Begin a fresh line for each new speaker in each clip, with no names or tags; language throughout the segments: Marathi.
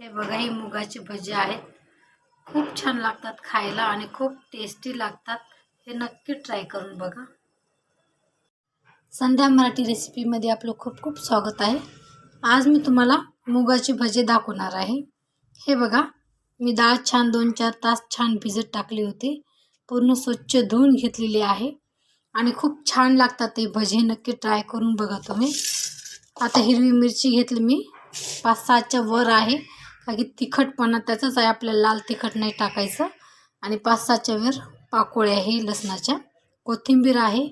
हे बघा ही मुगाची भजी आहेत खूप छान लागतात खायला आणि खूप टेस्टी लागतात. हे नक्की ट्राय करून बघा. संध्या मराठी रेसिपीमध्ये आपलं खूप खूप स्वागत आहे. आज मी तुम्हाला मुगाची भजी दाखवणार आहे. हे बघा मी डाळ छान दोन चार तास छान भिजत टाकली होती. पूर्ण स्वच्छ धुवून घेतलेली आहे. आणि खूप छान लागतात ते भजी नक्की ट्राय करून बघा तुम्ही. आता हिरवी मिरची घेतली मी. पाच सहाच्या वर आहे. का की तिखटपणा त्याचाच आहे आपल्याला लाल तिखट नाही टाकायचं. आणि पाच सहाच्या वेळ पाकोळ्या आहे लसणाच्या. कोथिंबीर आहे.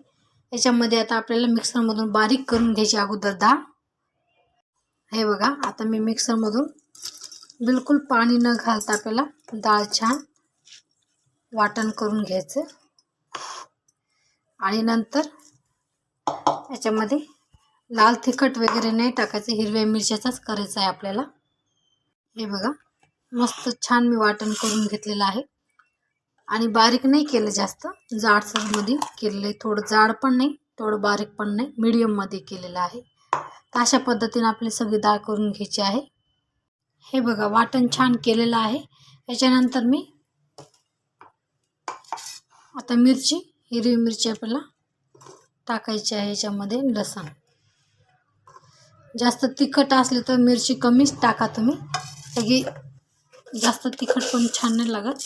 याच्यामध्ये आता आपल्याला मिक्सरमधून बारीक करून घ्यायची अगोदर डाळ. हे बघा आता मी मिक्सरमधून बिलकुल पाणी न घालता आपल्याला डाळ छान वाटण करून घ्यायचं. आणि नंतर याच्यामध्ये लाल तिखट वगैरे नाही टाकायचं हिरव्या मिरच्याचाच करायचं आहे आपल्याला. हे बघा मस्त छान मी वाटण करून घेतलेलं आहे. आणि बारीक नाही केलं जास्त जाडसरमध्ये केलेलं आहे. थोडं जाड पण नाही थोडं बारीक पण नाही मिडियममध्ये केलेलं आहे. तर अशा पद्धतीने आपली सगळी डाळ करून घ्यायची आहे. हे बघा वाटण छान केलेलं आहे. याच्यानंतर मी आता मिरची हिरवी मिरची आपल्याला टाकायची आहे याच्यामध्ये लसण. जास्त तिखट असले तर मिरची कमीच टाका तुम्ही. सगळी जास्त तिखट पण छान नाही लागत.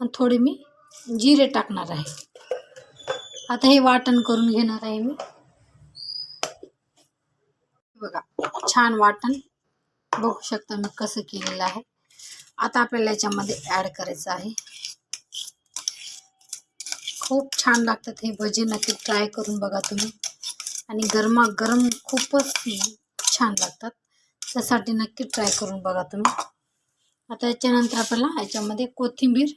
आणि थोडी मी जिरे टाकणार आहे. आता हे वाटण करून घेणार आहे मी. बघा छान वाटण. बघू शकता मी कसं केलेलं आहे. आता आपल्याला याच्यामध्ये ॲड करायचं आहे. खूप छान लागतात हे भजे नक्की ट्राय करून बघा तुम्ही. आणि गरमागरम खूपच छान लागतात. त्यासाठी नक्की ट्राय करून बघा तुम्ही. आता याच्यानंतर आपल्याला याच्यामध्ये कोथिंबीर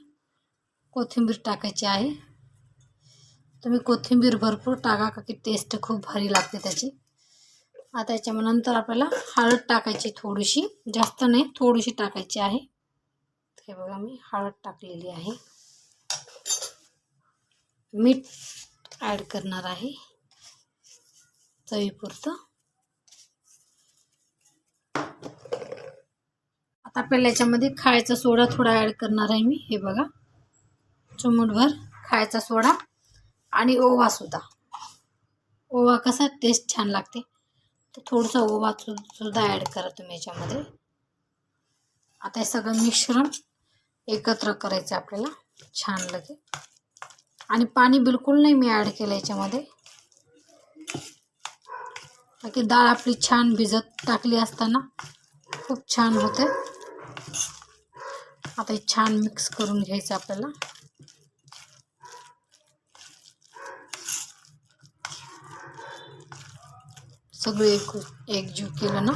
कोथिंबीर टाकायची आहे. तुम्ही कोथिंबीर भरपूर टाका का की टेस्ट खूप भारी लागते त्याची. आता याच्यानंतर आपल्याला हळद टाकायची थोडीशी जास्त नाही थोडीशी टाकायची आहे. हे बघा मी हळद टाकलेली आहे. मीठ ॲड करणार आहे. चवीपुरतं. आपल्याला याच्यामध्ये खायचा सोडा थोडा ॲड करणार आहे मी. हे बघा. चिमूटभर खायचा सोडा आणि ओवा सुद्धा. ओवा कसा टेस्ट छान लागते. तर थोडंसं ओवा सुद्धा ॲड करा तुम्ही याच्यामध्ये. आता हे सगळं मिश्रण एकत्र करायचं आपल्याला. छान लगे आणि पाणी बिलकुल नाही मी ॲड केलं याच्यामध्ये. बाकी डाळ आपली छान भिजत टाकली असताना खूप छान होते. आता हे छान मिक्स करून घ्यायचं आपल्याला. सगळे एक एकजीव केलं ना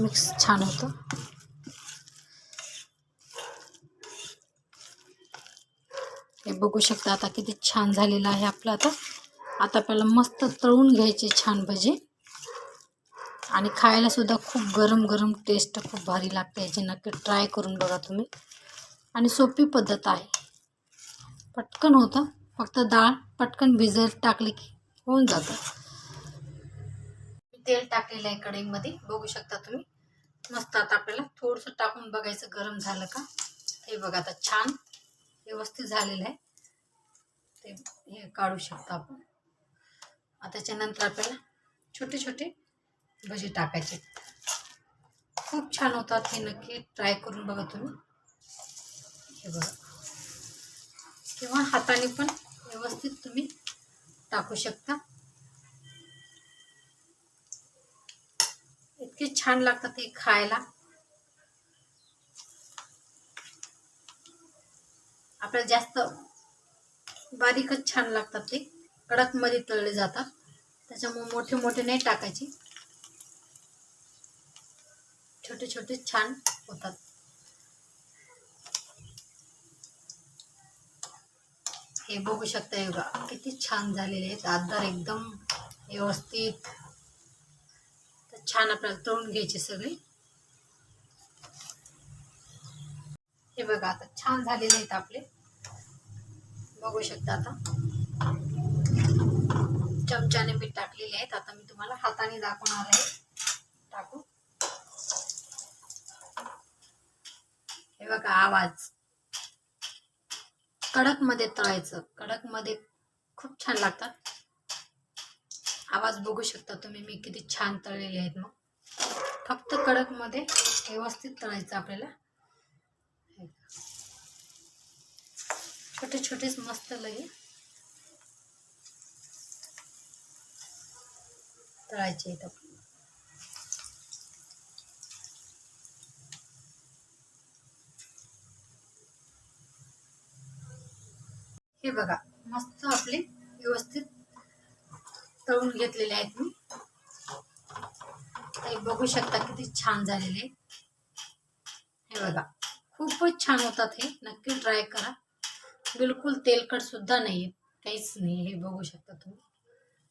मिक्स छान होतं. हे बघू शकता आता किती छान झालेलं आहे आपलं आता. आता आपल्याला मस्त तळून घ्यायचे छान भजे. आणि खायलासुद्धा खूप गरम गरम टेस्ट खूप भारी लागते याची. नक्की ट्राय करून बघा तुम्ही. आणि सोपी पद्धत आहे. पटकन होतं. फक्त डाळ पटकन भिजत टाकली की होऊन जातं. तेल टाकलेलं आहे कढईमध्ये. बघू शकता तुम्ही. मस्त आता आपल्याला थोडंसं टाकून बघायचं गरम झालं का? हे बघा आता छान व्यवस्थित झालेलं आहे. ते हे काढू शकतो आपण. आता त्याच्यानंतर आपल्याला छोटे छोटे भजी टाकायचे. खूप छान होतात हे नक्की ट्राय करून बघा तुम्ही. हे बघा. किंवा हाताने पण व्यवस्थित तुम्ही टाकू शकता. इतके छान लागतात हे खायला. आपल्याला जास्त बारीकच छान लागतात ते. कडकमध्ये तळले जातात. त्याच्यामुळे मोठे मोठे नाही टाकायचे. छोटे छोटे छान होतात. हे बघू शकता हे बघा किती छान झालेले आहेत. आधार एकदम व्यवस्थित. तर छान आपल्याला तळून घ्यायचे सगळे. हे बघा आता छान झालेले आहेत आपले. बघू शकता आता. चमच्याने मी टाकलेले आहेत. आता मी तुम्हाला हाताने दाखवणार आहे. टाकू. हे बघा आवाज. कडकमध्ये तळायचं. कडकमध्ये खूप छान लागतात. आवाज बघू शकता तुम्ही मी किती छान तळलेले आहेत मग. फक्त कडकमध्ये व्यवस्थित तळायचं आपल्याला. छोटे छोटेच मस्त लगे तळायचे आहेत आपण हे बघा मस्त आपले व्यवस्थित तळून घेतलेले आहेत मी. ते बघू शकता किती छान झालेले. हे बघा खूपच छान होतात हे. नक्की ट्राय करा. बिलकुल तेलकट सुद्धा नाही काहीच नाही हे बघू शकता तुम्ही.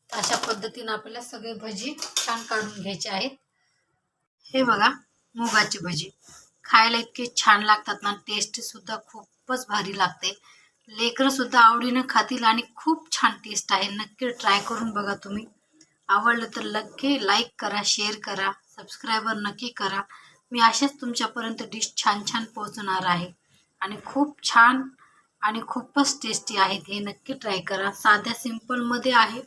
अशा पद्धतीने आपल्याला सगळे भजी छान काढून घ्यायचे आहेत. हे बघा मुगाची भजी. खायला इतके छान लागतात ना टेस्ट सुद्धा खूपच भारी लागते. लेकरं सुद्धा आवडीनं खातील आणि खूप छान टेस्ट आहे. नक्की ट्राय करून बघा तुम्ही. आवडलं तर नक्की लाईक करा शेअर करा सबस्क्रायबर नक्की करा. मी अशाच तुमच्यापर्यंत डिश छान छान पोहोचणार आहे. आणि खूप छान आणि खूपच टेस्टी आहेत. हे नक्की ट्राय करा. साध्या सिम्पलमध्ये आहे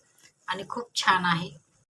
आणि खूप छान आहे.